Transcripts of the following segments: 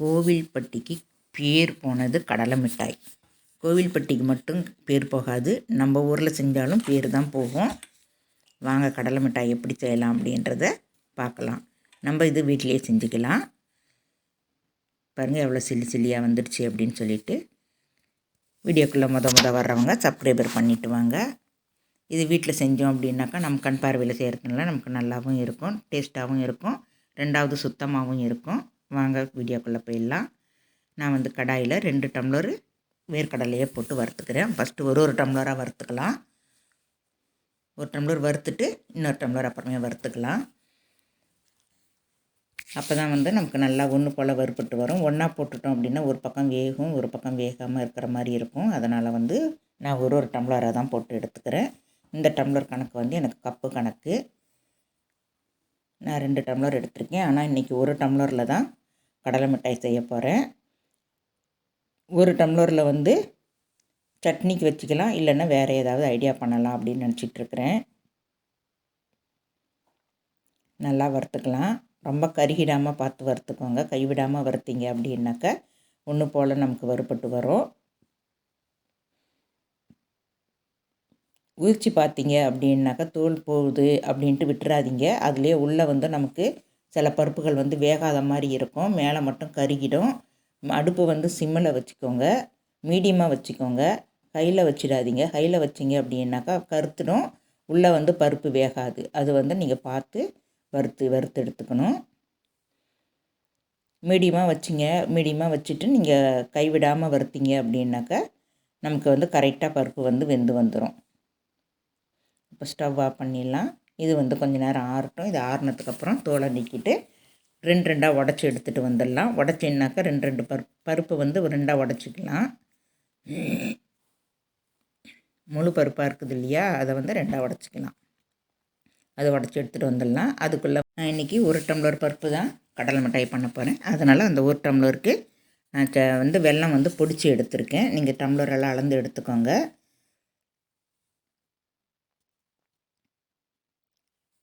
கோவில்பட்டிக்கு பேர் போனது கடலை மிட்டாய். கோவில்பட்டிக்கு மட்டும் பேர் போகாது. நம்ம ஊரில் செஞ்சாலும் பேர் தான் போகும். வாங்க கடலை மிட்டாய் எப்படி செய்யலாம் அப்படின்றத பார்க்கலாம். நம்ம இது வீட்டிலேயே செஞ்சுக்கலாம். பாருங்கள் எவ்வளோ சில்லி சில்லியாக வந்துடுச்சு அப்படின்னு சொல்லிட்டு வீடியோக்குள்ளே முத முத வர்றவங்க சப்ஸ்கிரைபர் பண்ணிவிட்டு வாங்க. இது வீட்டில் செஞ்சோம் அப்படின்னாக்கா நம்ம கண் பார்வையில் செய்கிறதுனால நமக்கு நல்லாவும் இருக்கும் டேஸ்ட்டாகவும் இருக்கும். ரெண்டாவது சுத்தமாகவும் இருக்கும். வாங்க வீடியோக்குள்ளே போயிடலாம். நான் வந்து கடாயில் ரெண்டு டம்ளர் வேர்க்கடலையே போட்டு வறுத்துக்கிறேன். ஃபஸ்ட்டு ஒரு ஒரு டம்ளராக வறுத்துக்கலாம். ஒரு டம்ளர் வறுத்துட்டு இன்னொரு டம்ளர் அப்புறமே வறுத்துக்கலாம். அப்போ தான் வந்து நமக்கு நல்லா ஒன்று போல் வறுப்பட்டு வரும். ஒன்றா போட்டுட்டோம் அப்படின்னா ஒரு பக்கம் வேகும் ஒரு பக்கம் வேகாமல் இருக்கிற மாதிரி இருக்கும். அதனால் வந்து நான் ஒரு ஒரு டம்ளராக தான் போட்டு எடுத்துக்கிறேன். இந்த டம்ளர் கணக்கு வந்து எனக்கு கப்பு கணக்கு. நான் ரெண்டு டம்ளர் எடுத்திருக்கேன். ஆனால் இன்றைக்கி ஒரு டம்ளரில் தான் கடலை மிட்டாய் செய்ய போகிறேன் ஒரு டம்ளரில் வந்து சட்னிக்கு வச்சுக்கலாம் இல்லைன்னா வேறு ஏதாவது ஐடியா பண்ணலாம் அப்படின்னு நினச்சிட்ருக்குறேன். நல்லா வறுத்துக்கலாம். ரொம்ப கருகிடாமல் பார்த்து வறுத்துக்கோங்க. கைவிடாமல் வறுத்தீங்க அப்படின்னாக்க ஒன்று போல் நமக்கு வறுபட்டு வரும். உயிர்ச்சி பார்த்தீங்க அப்படின்னாக்கா தோல் போகுது அப்படின்ட்டு விட்டுறாதீங்க. அதுலேயே உள்ளே வந்து நமக்கு சில பருப்புகள் வந்து வேகாத மாதிரி இருக்கும். மேலே மட்டும் கருகிடும். அடுப்பு வந்து சிம்மில் வச்சுக்கோங்க. மீடியமாக வச்சுக்கோங்க. கையில் வச்சிடாதீங்க. கையில் வச்சிங்க அப்படின்னாக்கா கருத்துடும். உள்ளே வந்து பருப்பு வேகாது. அது வந்து நீங்கள் பார்த்து வறுத்து வறுத்து எடுத்துக்கணும். மீடியமாக வச்சிங்க. மீடியமாக வச்சுட்டு நீங்கள் கைவிடாமல் வறுத்தீங்க அப்படின்னாக்கா நமக்கு வந்து கரெக்டாக பருப்பு வந்து வெந்து வந்துடும் இப்போ ஸ்டவ் ஆஃப் பண்ணிடலாம். இது வந்து கொஞ்ச நேரம் ஆறட்டும். இது ஆறுனதுக்கப்புறம் தோலை நீக்கிட்டு ரெண்டு ரெண்டாக உடச்சி எடுத்துகிட்டு வந்துடலாம். உடச்சின்னாக்கா ரெண்டு ரெண்டு பருப்பு பருப்பு வந்து ரெண்டாக உடச்சிக்கலாம். முழு பருப்பாக இருக்குது இல்லையா? அதை வந்து ரெண்டாக உடச்சிக்கலாம். அதை உடச்சி எடுத்துகிட்டு வந்துடலாம். அதுக்குள்ளே நான் இன்றைக்கி ஒரு டம்ளர் பருப்பு தான் கடலை மிட்டாய் பண்ண போகிறேன் அதனால் அந்த ஒரு டம்ளருக்கு நான் வந்து வெல்லம் வந்து பொடிச்சு எடுத்திருக்கேன். நீங்கள் டம்ளரெல்லாம் அளந்து எடுத்துக்கோங்க.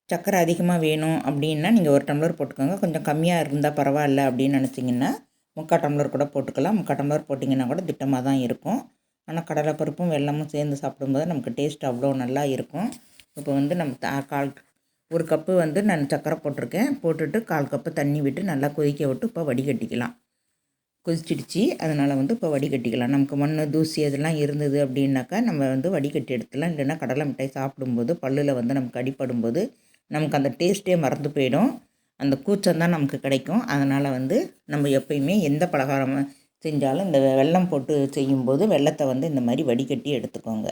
சர்க்கரை அதிகமாக வேணும் அப்படின்னா நீங்கள் ஒரு டம்ளர் போட்டுக்கோங்க. கொஞ்சம் கம்மியாக இருந்தால் பரவாயில்ல அப்படின்னு நினச்சிங்கன்னா முக்கால் டம்ளர் கூட போட்டுக்கலாம். முக்கால் டம்ளர் போட்டிங்கன்னா கூட திட்டமாக தான் இருக்கும். ஆனால் கடலைப்பருப்பும் வெள்ளமும் சேர்ந்து சாப்பிடும்போது நமக்கு டேஸ்ட் அவ்வளோ நல்லா இருக்கும். இப்போ வந்து நம்ம கால் ஒரு கப்பு வந்து நான் சர்க்கரை போட்டிருக்கேன். போட்டுட்டு கால் கப்பு தண்ணி விட்டு நல்லா கொதிக்க விட்டு இப்போ வடிகட்டிக்கலாம். கொதிச்சிடுச்சு. அதனால் வந்து இப்போ வடிகட்டிக்கலாம். நமக்கு மண் தூசி அதெல்லாம் இருந்தது அப்படின்னாக்கா நம்ம வந்து வடிகட்டி எடுத்துலாம் இல்லைன்னா கடலை மிட்டாய் சாப்பிடும்போது பல்லில் வந்து நமக்கு அடிப்படும்போது நமக்கு அந்த டேஸ்ட்டே மறந்து போயிடும். அந்த கூச்சம் தான் நமக்கு கிடைக்கும். அதனால் வந்து நம்ம எப்பயுமே எந்த பலகாரம் செஞ்சாலும் இந்த வெல்லம் போட்டு செய்யும்போது வெள்ளத்தை வந்து இந்த மாதிரி வடிகட்டி எடுத்துக்கோங்க.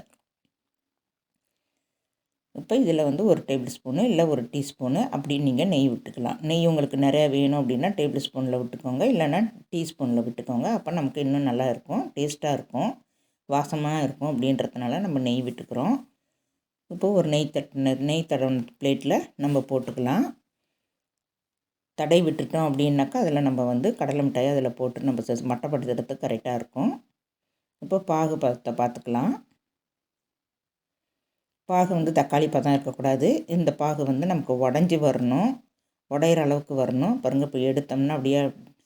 இப்போ இதில் வந்து ஒரு டேபிள் ஸ்பூனு இல்லை ஒரு டீஸ்பூனு அப்படின்னு நீங்கள் நெய் விட்டுக்கலாம். நெய் உங்களுக்கு நிறையா வேணும் அப்படின்னா டேபிள் ஸ்பூனில் விட்டுக்கோங்க. இல்லைன்னா டீஸ்பூனில் விட்டுக்கோங்க. அப்போ நமக்கு இன்னும் நல்லா இருக்கும் டேஸ்ட்டாக இருக்கும் வாசமாக இருக்கும் அப்படின்றதுனால நம்ம நெய் விட்டுக்கிறோம். இப்போ ஒரு நெய் தட்டின நெய் தடவன பிளேட்டில் நம்ம போட்டுக்கலாம். தடை விட்டுட்டோம் அப்படின்னாக்கா அதில் நம்ம வந்து கடலை மிட்டாய் அதில் போட்டு நம்ம மட்டப்படுத்துறதுக்கு கரெக்டாக இருக்கும். இப்போ பாகு பதத்தை பார்த்துக்கலாம். பாகு வந்து தக்காளி பதம் இருக்கக்கூடாது. இந்த பாகு வந்து நமக்கு உடஞ்சி வரணும். உடையிற அளவுக்கு வரணும். பாருங்கள் இப்போ எடுத்தோம்னா அப்படியே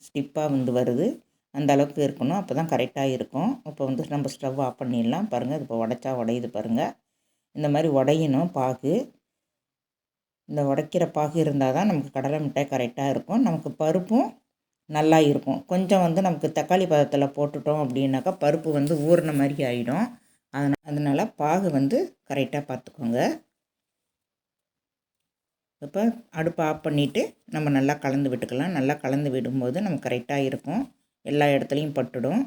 ஸ்டிப்பாக வந்து வருது. அந்த அளவுக்கு இருக்கணும். அப்போ தான் கரெக்டாக இருக்கும். இப்போ வந்து நம்ம ஸ்டவ் ஆஃப் பண்ணிடலாம். பாருங்கள் இப்போ உடச்சா உடையுது பாருங்கள் இந்த மாதிரி உடையணும் பாகு. இந்த உடைக்கிற பாகு இருந்தால் தான் நமக்கு கடலை மிட்டாய் கரெக்டாக இருக்கும். நமக்கு பருப்பும் நல்லா இருக்கும். கொஞ்சம் வந்து நமக்கு தக்காளி பதத்தில் போட்டுட்டோம் அப்படின்னாக்கா பருப்பு வந்து ஊறின மாதிரி ஆகிடும் அதனால் அதனால் பாகு வந்து கரெக்டாக பார்த்துக்கோங்க. இப்போ அடுப்பை ஆஃப் பண்ணிவிட்டு நம்ம நல்லா கலந்து விட்டுக்கலாம். நல்லா கலந்து விடும்போது நமக்கு கரெக்டாக இருக்கும். எல்லா இடத்துலையும் பட்டுடும்.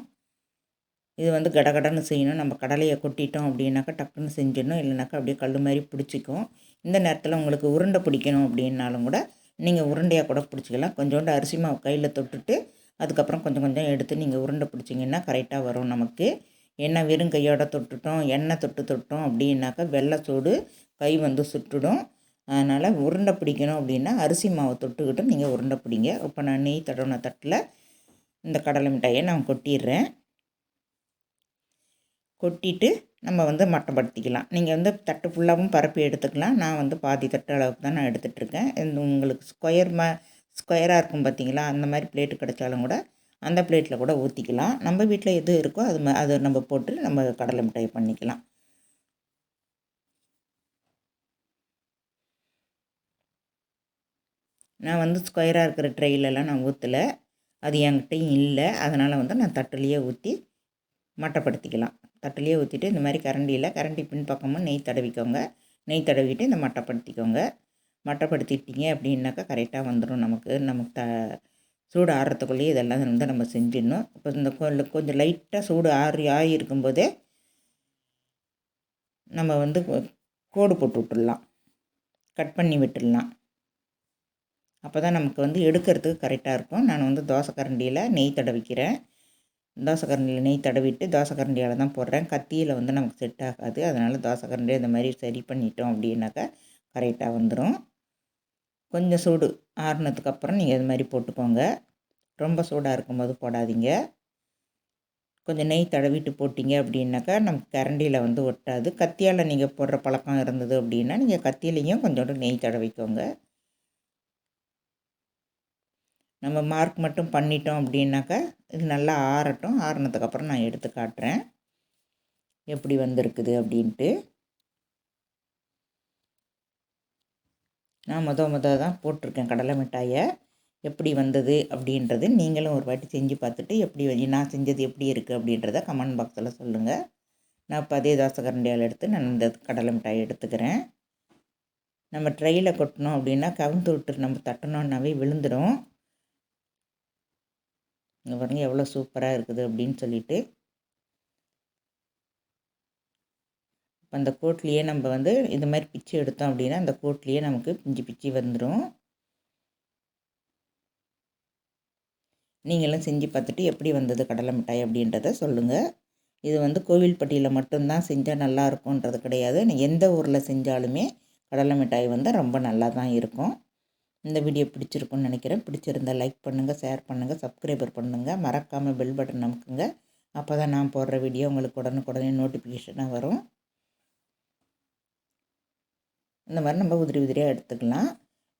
இது வந்து கடகடன்னு செய்யணும். நம்ம கடலையை கொட்டிட்டோம் அப்படின்னாக்கா டக்குன்னு செஞ்சிடணும். இல்லைனாக்கா அப்படியே கல் மாதிரி பிடிச்சிக்கும். இந்த நேரத்தில் உங்களுக்கு உருண்டை பிடிக்கணும் அப்படின்னாலும் கூட நீங்கள் உருண்டையாக கூட பிடிச்சிக்கலாம். கொஞ்சோண்டு அரிசி மாவு கையில் தொட்டுட்டு அதுக்கப்புறம் கொஞ்சம் கொஞ்சம் எடுத்து நீங்கள் உருண்டை பிடிச்சிங்கன்னா கரெக்டாக வரும் நமக்கு. எண்ணெய் வெறும் கையோட தொட்டுட்டோம் எண்ணெய் தொட்டு தொட்டோம் அப்படின்னாக்கா வெள்ளை சூடு கை வந்து சுட்டுடும். அதனால் உருண்டை பிடிக்கணும் அப்படின்னா அரிசி மாவை தொட்டுக்கிட்டு நீங்கள் உருண்டை பிடிங்க. இப்போ நான் நெய் தடவின தட்டில் இந்த கடலை மிட்டாயை நான் கொட்டிடுறேன். கொட்டிட்டு நம்ம வந்து மட்டப்படுத்திக்கலாம் நீங்கள் வந்து தட்டு ஃபுல்லாகவும் பரப்பி எடுத்துக்கலாம். நான் வந்து பாதி தட்டு அளவுக்கு தான் நான் எடுத்துகிட்ருக்கேன் இந்த உங்களுக்கு ஸ்கொயர் ம ஸ்கொயராக இருக்கும் பார்த்தீங்களா அந்த மாதிரி பிளேட்டு கிடைச்சாலும் கூட அந்த பிளேட்டில் கூட ஊற்றிக்கலாம் நம்ம வீட்டில் எது இருக்கோ அது அது நம்ம போட்டு நம்ம கடலை மிட்டாய் பண்ணிக்கலாம். நான் வந்து ஸ்கொயராக இருக்கிற ட்ரெயிலெல்லாம் நான் ஊற்றலை அது என்கிட்டையும் இல்லை. அதனால் வந்து நான் தட்டுலேயே ஊற்றி மட்டைப்படுத்திக்கலாம். தட்டுலேயே ஊற்றிட்டு இந்த மாதிரி கரண்டியில் கரண்டி பின்பக்கமும் நெய் தடவிக்கோங்க. நெய் தடவிட்டு இந்த மட்டைப்படுத்திக்கோங்க. மட்டைப்படுத்திட்டீங்க அப்படின்னாக்கா கரெக்டாக வந்துடும் நமக்கு. நமக்கு த சூடு ஆறுறதுக்குள்ளேயே இதெல்லாம் வந்து நம்ம செஞ்சிடணும். இப்போ இந்த கொஞ்சம் லைட்டாக சூடு ஆறி ஆகி இருக்கும்போதே நம்ம வந்து கோடு போட்டு விட்டுடலாம். கட் பண்ணி விட்டுடலாம். அப்போ தான் நமக்கு வந்து எடுக்கிறதுக்கு கரெக்டாக இருக்கும். நான் வந்து தோசை கரண்டியில் நெய் தடவிக்கிறேன். தோசை கரண்டியில் நெய் தடவிட்டு தோசை கரண்டியால் தான் போடுறேன். கத்தியில் வந்து நமக்கு செட் ஆகாது. அதனால் தோசைக்கரண்டி இந்த மாதிரி சரி பண்ணிட்டோம் அப்படின்னாக்கா கரெக்டாக வந்துடும் கொஞ்சம் சூடு ஆறுனதுக்கப்புறம் நீங்கள் இது மாதிரி போட்டுக்கோங்க. ரொம்ப சூடாக இருக்கும்போது போடாதீங்க. கொஞ்சம் நெய் தடவிட்டு போட்டிங்க அப்படின்னாக்கா நமக்கு கரண்டியில் வந்து ஒட்டாது. கத்தியால் நீங்கள் போடுற பழக்கம் இருந்தது அப்படின்னா நீங்கள் கத்தியிலையும் கொஞ்சோண்டு நெய் தடவிக்கோங்க. நம்ம மார்க் மட்டும் பண்ணிட்டோம் அப்படின்னாக்கா இது நல்லா ஆறட்டும். ஆறினதுக்கப்புறம் நான் எடுத்து காட்டுறேன். எப்படி வந்திருக்குது அப்படின்ட்டு. நான் முத முத தான் போட்டிருக்கேன் கடலை மிட்டாயை. எப்படி வந்தது அப்படின்றது நீங்களும் ஒரு வாட்டி செஞ்சு பார்த்துட்டு எப்படி நான் செஞ்சது எப்படி இருக்குது அப்படின்றத கமெண்ட் பாக்ஸில் சொல்லுங்கள் நான் இப்போ அதே தோசை கரண்டியால் எடுத்து நான் இந்த கடலை மிட்டாயை எடுத்துக்கிறேன். நம்ம ட்ரெயில் கொட்டினோம் அப்படின்னா கவுந்து விட்டு நம்ம தட்டினோன்னாவே விழுந்துடும் இங்கே பாருங்கள் எவ்வளோ சூப்பராக இருக்குது அப்படின்னு சொல்லிட்டு இப்போ அந்த கோட்லேயே நம்ம வந்து இந்த மாதிரி பிச்சு எடுத்தோம் அப்படின்னா அந்த கோட்லேயே நமக்கு பிஞ்சு பிச்சு வந்துடும் நீங்களும் செஞ்சு பார்த்துட்டு எப்படி வந்தது கடலை மிட்டாய் அப்படின்றத சொல்லுங்கள் இது வந்து கோவில்பட்டியில் மட்டும்தான் செஞ்சால் நல்லா இருக்கும்ன்றது கிடையாது. எந்த ஊரில் செஞ்சாலுமே கடலை மிட்டாய் வந்து ரொம்ப நல்லா தான் இருக்கும். இந்த வீடியோ பிடிச்சிருக்குன்னு நினைக்கிறேன். பிடிச்சிருந்தால் லைக் பண்ணுங்கள் ஷேர் பண்ணுங்கள் சப்ஸ்கிரைபர் பண்ணுங்கள் மறக்காமல் பெல் பட்டன் நமக்குங்க அப்போ தான் நான் போடுற வீடியோ உங்களுக்கு உடனுக்குடனே நோட்டிஃபிகேஷனாக வரும். இந்த மாதிரி நம்ம உதிரி உதிரியாக எடுத்துக்கலாம்.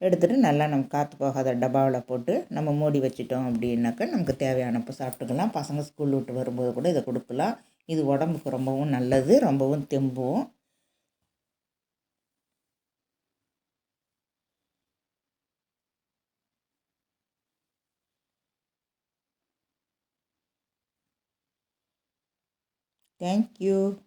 எடுத்துகிட்டு நல்லா நம்ம காற்று போகாத டப்பாவில் போட்டு நம்ம மூடி வச்சிட்டோம் அப்படின்னாக்கா நமக்கு தேவையானப்போ சாப்பிட்டுக்கலாம். பசங்க ஸ்கூல் விட்டு வரும்போது கூட இதை கொடுக்கலாம். இது உடம்புக்கு ரொம்பவும் நல்லது ரொம்பவும் தெம்பும். Thank you.